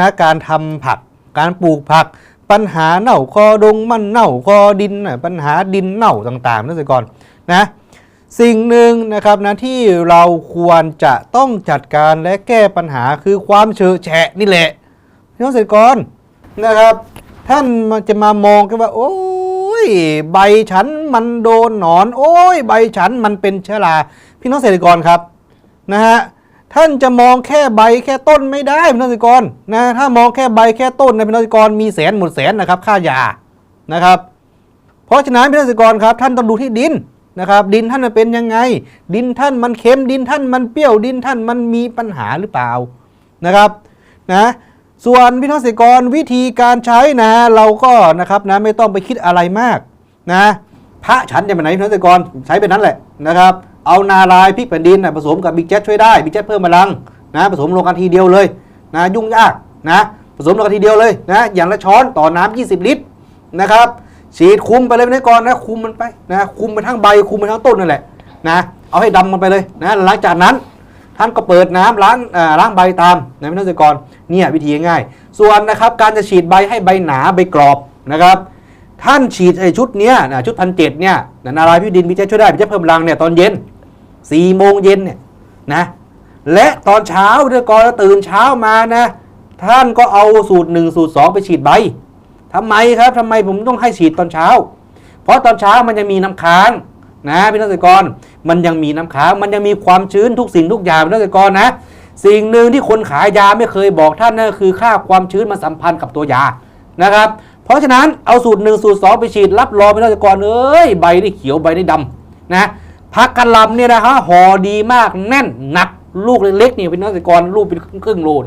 นะการทำผัก การปลูกผัก ปัญหาเน่าคอดงมันเน่าคอดินนะปัญหาดินเน่าต่างๆนั่นสิก่อนนะสิ่งหนึ่งนะครับนะที่เราควรจะต้องจัดการและแก้ปัญหาคือความเฉอะแฉะนี่แหละพี่น้องเกษตรกรนะครับ ท่านมันจะมามองกันว่า โอ้ยใบฉันมันโดนหนอน โอ้ยใบฉันมันเป็นเชื้อราพี่น้องเกษตรกรครับนะฮะ ท่านจะมองแค่ใบแค่ต้นไม่ได้พี่น้องเกษตรกรนะถ้ามองแค่ใบแค่ต้นนะพี่น้องเกษตรกรมีแสนหมดแสนนะครับค่ายานะครับ เพราะฉะนั้นพี่น้องเกษตรกรครับท่านต้องดูที่ดินนะครับ ดินท่านมันเป็นยังไง ดินท่านมันเค็มดินท่านมันเปรี้ยวดินท่านมันมีปัญหาหรือเปล่านะครับนะส่วนพี่น้องเกษตรกรวิธีการใช้นะ เราก็นะครับนะไม่ต้องไปคิดอะไรมากนะพระฉันจะไปไหนพี่น้องเกษตรกรใช้เป็นนั้นแหละนะครับ เอานาลายพริกแผ่นดินนะผสมกับบิ๊กแจ๊ช่วยได้บิ๊กแจ๊เพิ่มพลังนะผสมลงกันทีเดียวเลยนะยุ่งยากนะผสมลงกันทีเดียวเลยนะอย่างละช้อนต่อน้ำ20 ลิตรนะครับฉีดคุมไปเลยน้องเกษตรกรนะคุมมันไปนะคุมไปทั้งใบคุมไปทั้งต้นนั่นแหละนะเอาให้ดำมันไปเลยนะหลังจากนั้นท่านก็เปิดน้ำล้างอ่าล้างใบตามนะพี่น้องเกษตรกรเนี่ยวิธีง่าย ส่วนนะครับการจะฉีดใบให้ใบหนาใบกรอบนะครับท่านฉีดไอ้ชุดเนี้ยนะชุดพันเจ็ดเนี่ยนะนารายพิดินพิเจช่วยได้พิเจเพิ่มพลังเนี่ยตอนเย็น สี่โมงเย็นเนี่ยนะและตอนเช้าเดือกรตื่นเช้ามานะ ท่านก็เอาสูตรหนึ่งสูตรสองไปฉีดใบทำไมครับทำไมผมต้องให้ฉีดตอนเช้า เพราะตอนเช้ามันจะมีน้ำค้างนะพี่นักเกษตรกรมันยังมีน้ำค้างมันยังมีความชื้นทุกสิ่งทุกอย่างพี่นักเกษตรกรนะสิ่งหนึ่งที่คนขายยาไม่เคยบอกท่านนั่นคือค่าความชื้นมันสัมพันธ์กับตัวยานะครับ เพราะฉะนั้นเอาสูตรหนึ่งสูตรสองไปฉีดรับรองพี่นักเกษตรกรเอ้ยใบได้เขียวใบได้ดำนะ พักกันลำเนี่ยนะฮะห่อดีมากแน่นหนักลูกเล็กๆนี่เป็นนักเกษตรกรลูกเป็นครึ่งโลน